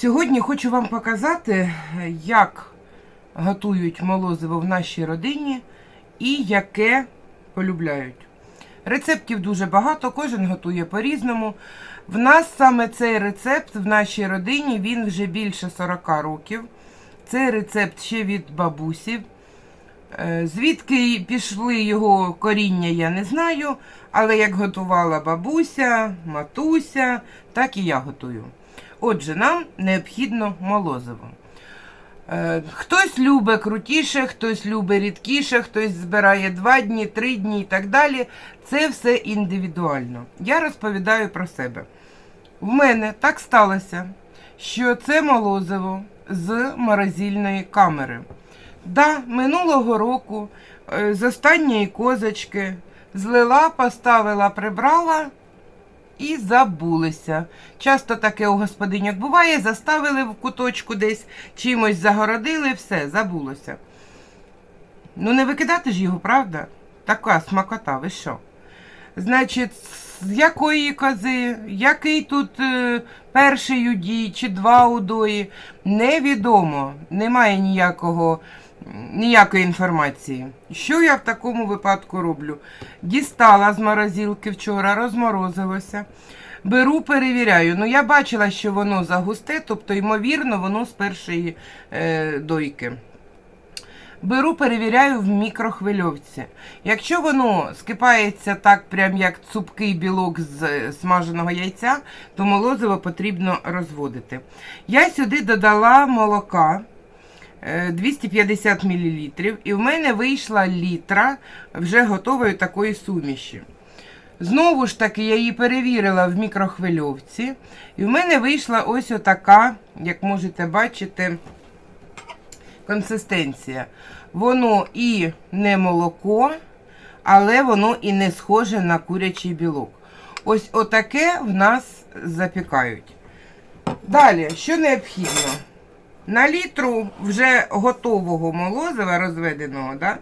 Сьогодні хочу вам показати, як готують молозиво в нашій родині і яке полюбляють. Рецептів дуже багато, кожен готує по-різному. В нас саме цей рецепт в нашій родині він вже більше 40 років. Цей рецепт ще від бабусі. Е, Звідки пішли його коріння, я не знаю, але як готувала бабуся, матуся, так і я готую. Отже, нам необхідно молозиво. Е, Хтось любить крутіше, хтось любить рідкіше, хтось збирає 2 дні, 3 дні і так далі. Це все індивідуально. Я розповідаю про себе. В мене так сталося, що це молозиво з морозильної камери. Да, минулого року е, з останньої козочки злила, поставила, прибрала і забулися. Часто таке у господинях буває, заставили в куточку десь, чимось загородили, все, забулося. Ну, не викидати ж його, правда? Така смакота, ви що? Значить, з якої кози, який тут е, перший удій чи два удої, невідомо. Немає ніякого, ніякої інформації. Що я в такому випадку роблю? Дістала з морозилки вчора, розморозилося. Беру, перевіряю. Ну, я бачила, що воно загусте, тобто, ймовірно, воно з першої е, дойки. Беру, перевіряю в мікрохвильовці. Якщо воно скипається так, прям як цупкий білок з е, смаженого яйця, то молозиво потрібно розводити. Я сюди додала молока 250 мл, і в мене вийшла літра вже готової такої суміші. Знову ж таки, я її перевірила в мікрохвильовці, і в мене вийшла ось отака, як можете бачити, консистенція. Воно і не молоко, але воно і не схоже на курячий білок. Ось отаке в нас запікають. Далі, що необхідно? На літру вже готового молозива розведеного, да,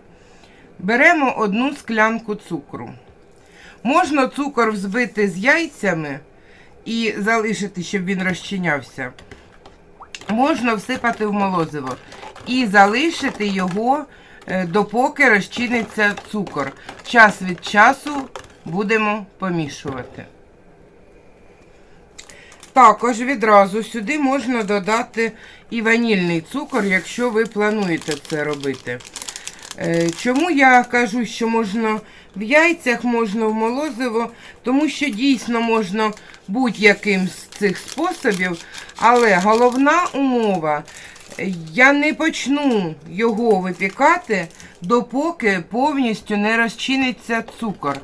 беремо одну склянку цукру. Можна цукор взбити з яйцями і залишити, щоб він розчинявся. Можна всипати в молозиво і залишити його, е, допоки розчиниться цукор. Час від часу будемо помішувати. Також відразу сюди можна додати і ванільний цукор, якщо ви плануєте це робити. Е, Чому я кажу, що можна в яйцях, можна в молозиво, тому що дійсно можна будь-яким з цих способів, але головна умова, я не почну його випікати, допоки повністю не розчиниться цукор.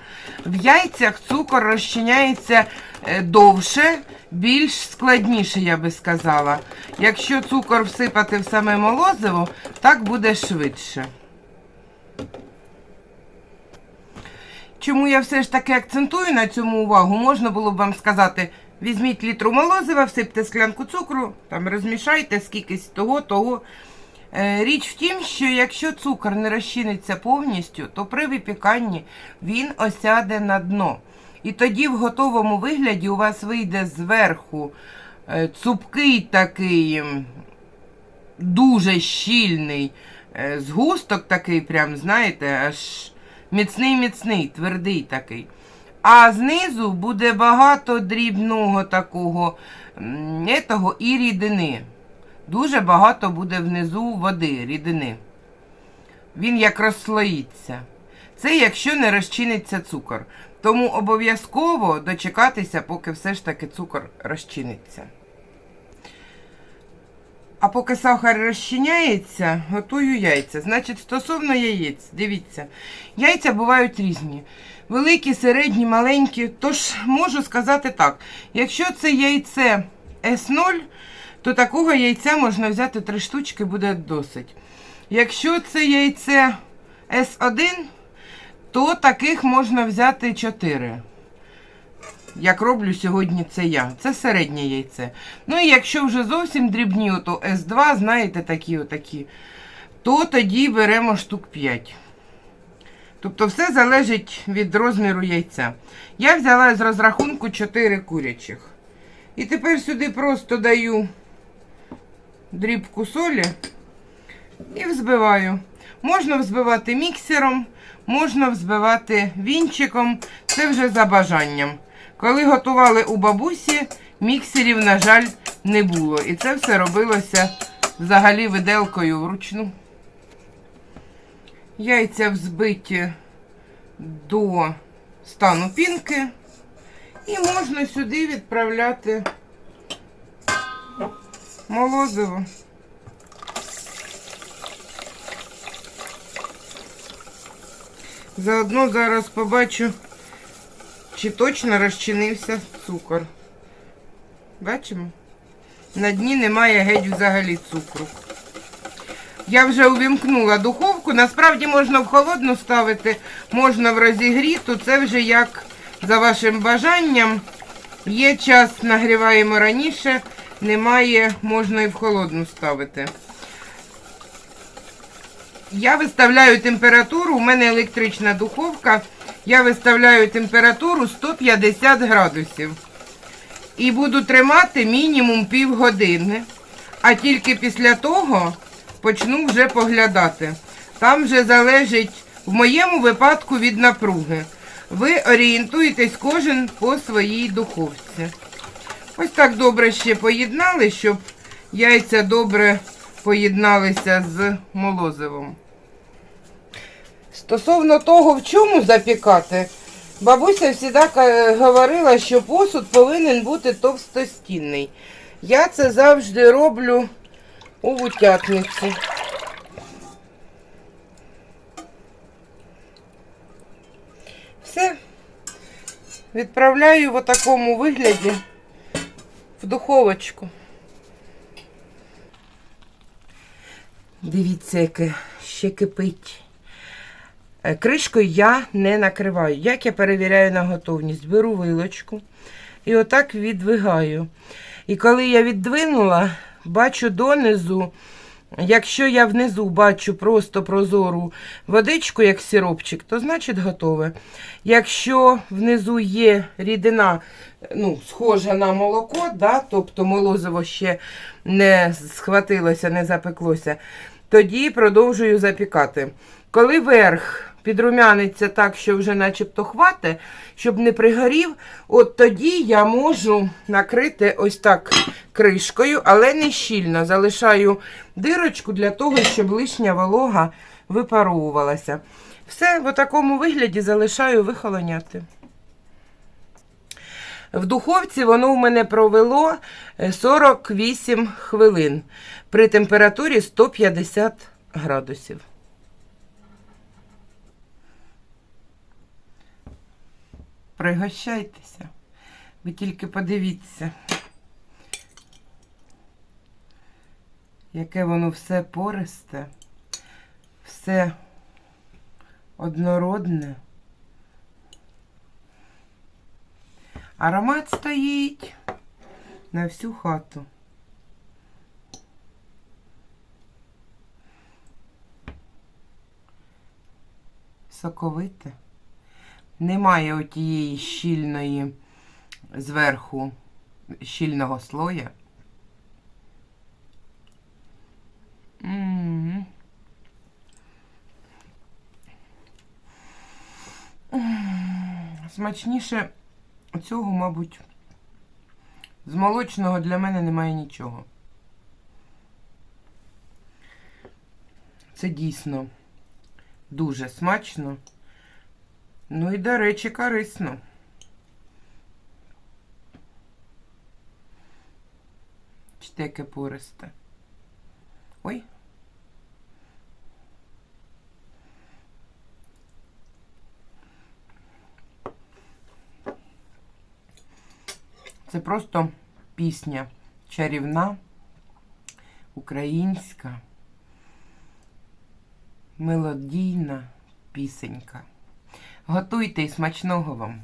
В яйцях цукор розчиняється е, довше, більш складніше, я би сказала. Якщо цукор всипати в саме молозиво, так буде швидше. Чому я все ж таки акцентую на цьому увагу, можна було б вам сказати, візьміть літру молозива, всипте склянку цукру, там розмішайте скількись того, того. Е, Річ в тім, що якщо цукор не розчиниться повністю, то при випіканні він осяде на дно. І тоді в готовому вигляді у вас вийде зверху е, цупкий такий, дуже щільний е, згусток такий, прям, знаєте, аж міцний, міцний, твердий такий. А знизу буде багато дрібного такого етого і рідини. Дуже багато буде внизу води, рідини. Він як розслоїться. Це якщо не розчиниться цукор. Тому обов'язково дочекатися, поки все ж таки цукор розчиниться. А поки сахар розчиняється, готую яйця. Значить, стосовно яєць, дивіться, яйця бувають різні. Великі, середні, маленькі. Тож можу сказати так: якщо це яйце С0, то такого яйця можна взяти три штучки, буде досить. Якщо це яйце С1, то таких можна взяти 4. Як роблю сьогодні це я. Це середнє яйце. Ну і якщо вже зовсім дрібні, то С2, знаєте, такі отакі, то тоді беремо штук 5. Тобто все залежить від розміру яйця. Я взяла з розрахунку 4 курячих. І тепер сюди просто даю дрібку солі і взбиваю. Можна взбивати міксером, можна взбивати вінчиком, це вже за бажанням. Коли готували у бабусі, міксерів, на жаль, не було. І це все робилося взагалі виделкою вручну. Яйця взбиті до стану пінки. І можна сюди відправляти молозиво. Заодно зараз побачу, чи точно розчинився цукор. Бачимо? На дні немає геть взагалі цукру. Я вже увімкнула духовку. Насправді можна в холодну ставити, можна в розігріту. Це вже як за вашим бажанням. Є час, нагріваємо раніше, немає, можна і в холодну ставити. Я виставляю температуру, у мене електрична духовка. Я виставляю температуру 150 градусів. І буду тримати мінімум півгодини. А тільки після того почну вже поглядати. Там вже залежить в моєму випадку від напруги. Ви орієнтуєтесь кожен по своїй духовці. Ось так добре ще поєднали, щоб яйця добре поєдналися з молозивом. Стосовно того, в чому запікати, бабуся завжди говорила, що посуд повинен бути товстостінний. Я це завжди роблю у вутятниці. Все. Відправляю в такому вигляді в духовочку. Дивіться, яке ще кипить. Е, Кришкою я не накриваю. Як я перевіряю на готовність? Беру вилочку і отак відвигаю. І коли я віддвинула, бачу донизу, якщо я внизу бачу просто прозору водичку, як сиропчик, то значить готове. Якщо внизу є рідина, ну, схожа на молоко, да, тобто молозиво ще не схватилося, не запеклося, тоді продовжую запікати. Коли верх підрумяниться так, що вже начебто хвате, щоб не пригорів, от тоді я можу накрити ось так кришкою, але не щільно. Залишаю дирочку для того, щоб лишня волога випаровувалася. Все в такому вигляді залишаю вихолоняти. В духовці воно в мене провело е, 48 хвилин при температурі 150 градусів. Пригощайтеся. Ви тільки подивіться, яке воно все пористе, все однородне. Аромат стоїть на всю хату. Соковите. Немає отієї щільної зверху щільного слоя. Смачніше цього, мабуть, з молочного для мене немає нічого. Це дійсно дуже смачно. Ну і, до речі, корисно. Чте яке пористе. Ой. Це просто пісня чарівна, українська, мелодійна пісенька. Готуйте і смачного вам.